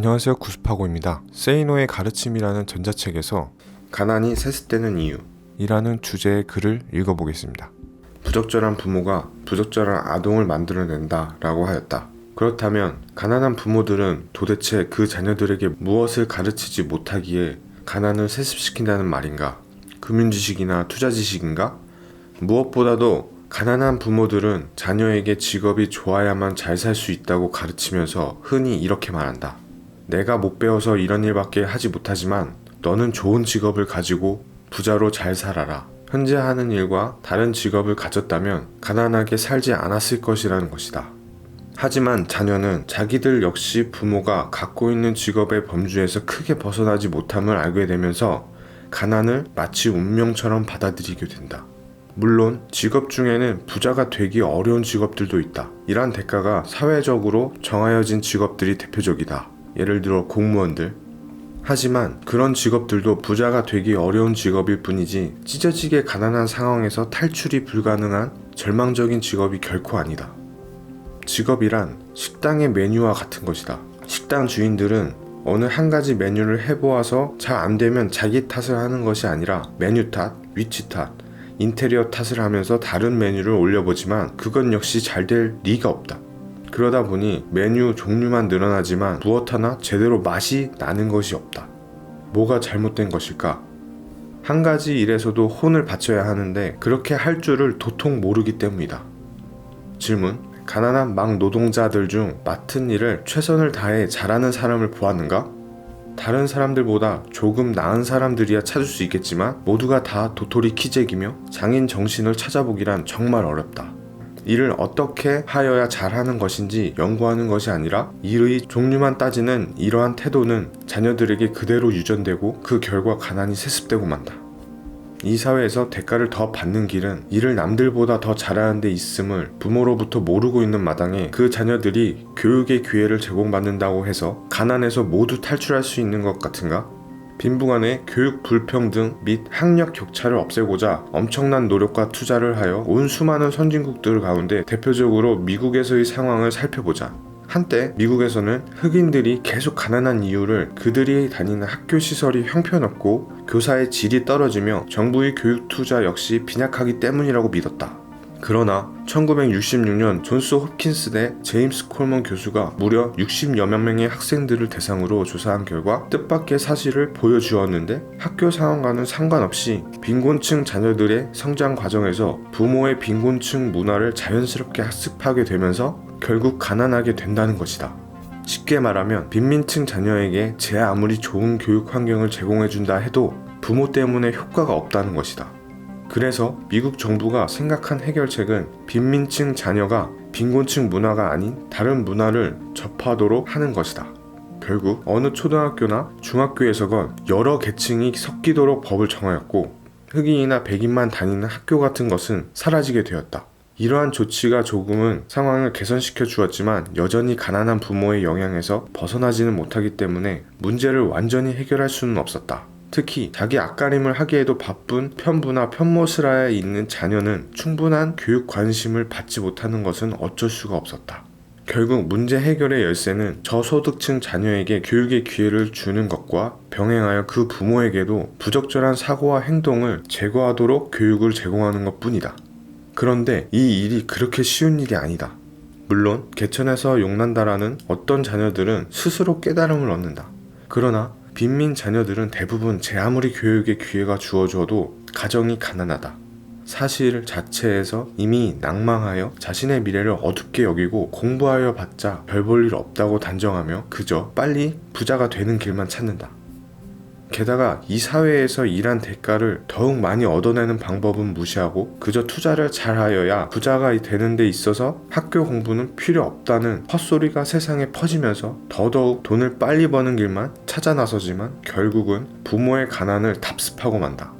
안녕하세요 구십하고입니다. 세이노의 가르침이라는 전자책에서 가난이 세습 되는 이유 이라는 주제의 글을 읽어보겠습니다. 부적절한 부모가 부적절한 아동을 만들어낸다 라고 하였다. 그렇다면 가난한 부모들은 도대체 그 자녀들에게 무엇을 가르치지 못하기에 가난을 세습시킨다는 말인가? 금융 지식이나 투자 지식인가? 무엇보다도 가난한 부모들은 자녀에게 직업이 좋아야만 잘 살 수 있다고 가르치면서 흔히 이렇게 말한다. 내가 못 배워서 이런 일밖에 하지 못하지만 너는 좋은 직업을 가지고 부자로 잘 살아라. 현재 하는 일과 다른 직업을 가졌다면 가난하게 살지 않았을 것이라는 것이다. 하지만 자녀는 자기들 역시 부모가 갖고 있는 직업의 범주에서 크게 벗어나지 못함을 알게 되면서 가난을 마치 운명처럼 받아들이게 된다. 물론 직업 중에는 부자가 되기 어려운 직업들도 있다. 이러한 대가가 사회적으로 정하여진 직업들이 대표적이다. 예를 들어 공무원들. 하지만 그런 직업들도 부자가 되기 어려운 직업일 뿐이지 찢어지게 가난한 상황에서 탈출이 불가능한 절망적인 직업이 결코 아니다. 직업이란 식당의 메뉴와 같은 것이다. 식당 주인들은 어느 한 가지 메뉴를 해보아서 잘 안 되면 자기 탓을 하는 것이 아니라 메뉴 탓, 위치 탓, 인테리어 탓을 하면서 다른 메뉴를 올려보지만 그건 역시 잘 될 리가 없다. 그러다 보니 메뉴 종류만 늘어나지만 무엇 하나 제대로 맛이 나는 것이 없다. 뭐가 잘못된 것일까? 한 가지 일에서도 혼을 바쳐야 하는데 그렇게 할 줄을 도통 모르기 때문이다. 질문. 가난한 막 노동자들 중 맡은 일을 최선을 다해 잘하는 사람을 보았는가? 다른 사람들보다 조금 나은 사람들이야 찾을 수 있겠지만 모두가 다 도토리 키재기며 장인 정신을 찾아보기란 정말 어렵다. 일을 어떻게 하여야 잘하는 것인지 연구하는 것이 아니라 일의 종류만 따지는 이러한 태도는 자녀들에게 그대로 유전되고 그 결과 가난이 세습되고 만다. 이 사회에서 대가를 더 받는 길은 일을 남들보다 더 잘하는 데 있음을 부모로부터 모르고 있는 마당에 그 자녀들이 교육의 기회를 제공받는다고 해서 가난에서 모두 탈출할 수 있는 것 같은가? 빈부간의 교육 불평등 및 학력 격차를 없애고자 엄청난 노력과 투자를 하여 온 수많은 선진국들 가운데 대표적으로 미국에서의 상황을 살펴보자. 한때 미국에서는 흑인들이 계속 가난한 이유를 그들이 다니는 학교 시설이 형편없고 교사의 질이 떨어지며 정부의 교육 투자 역시 빈약하기 때문이라고 믿었다. 그러나 1966년 존스 홉킨스 대 제임스 콜먼 교수가 무려 60여만 명의 학생들을 대상으로 조사한 결과 뜻밖의 사실을 보여주었는데 학교 상황과는 상관없이 빈곤층 자녀들의 성장 과정에서 부모의 빈곤층 문화를 자연스럽게 학습하게 되면서 결국 가난하게 된다는 것이다. 쉽게 말하면 빈민층 자녀에게 제 아무리 좋은 교육 환경을 제공해준다 해도 부모 때문에 효과가 없다는 것이다. 그래서 미국 정부가 생각한 해결책은 빈민층 자녀가 빈곤층 문화가 아닌 다른 문화를 접하도록 하는 것이다. 결국 어느 초등학교나 중학교에서건 여러 계층이 섞이도록 법을 정하였고 흑인이나 백인만 다니는 학교 같은 것은 사라지게 되었다. 이러한 조치가 조금은 상황을 개선시켜 주었지만 여전히 가난한 부모의 영향에서 벗어나지는 못하기 때문에 문제를 완전히 해결할 수는 없었다. 특히 자기 앞가림을 하기에도 바쁜 편부나 편모스라에 있는 자녀는 충분한 교육 관심을 받지 못하는 것은 어쩔 수가 없었다. 결국 문제 해결의 열쇠는 저소득층 자녀에게 교육의 기회를 주는 것과 병행하여 그 부모에게도 부적절한 사고와 행동을 제거하도록 교육을 제공하는 것 뿐이다. 그런데 이 일이 그렇게 쉬운 일이 아니다. 물론 개천에서 용난다라는 어떤 자녀들은 스스로 깨달음을 얻는다. 그러나 빈민 자녀들은 대부분 제 아무리 교육의 기회가 주어져도 가정이 가난하다. 사실 자체에서 이미 낭망하여 자신의 미래를 어둡게 여기고 공부하여 봤자 별 볼 일 없다고 단정하며 그저 빨리 부자가 되는 길만 찾는다. 게다가 이 사회에서 일한 대가를 더욱 많이 얻어내는 방법은 무시하고 그저 투자를 잘하여야 부자가 되는 데 있어서 학교 공부는 필요 없다는 헛소리가 세상에 퍼지면서 더더욱 돈을 빨리 버는 길만 찾아 나서지만 결국은 부모의 가난을 답습하고 만다.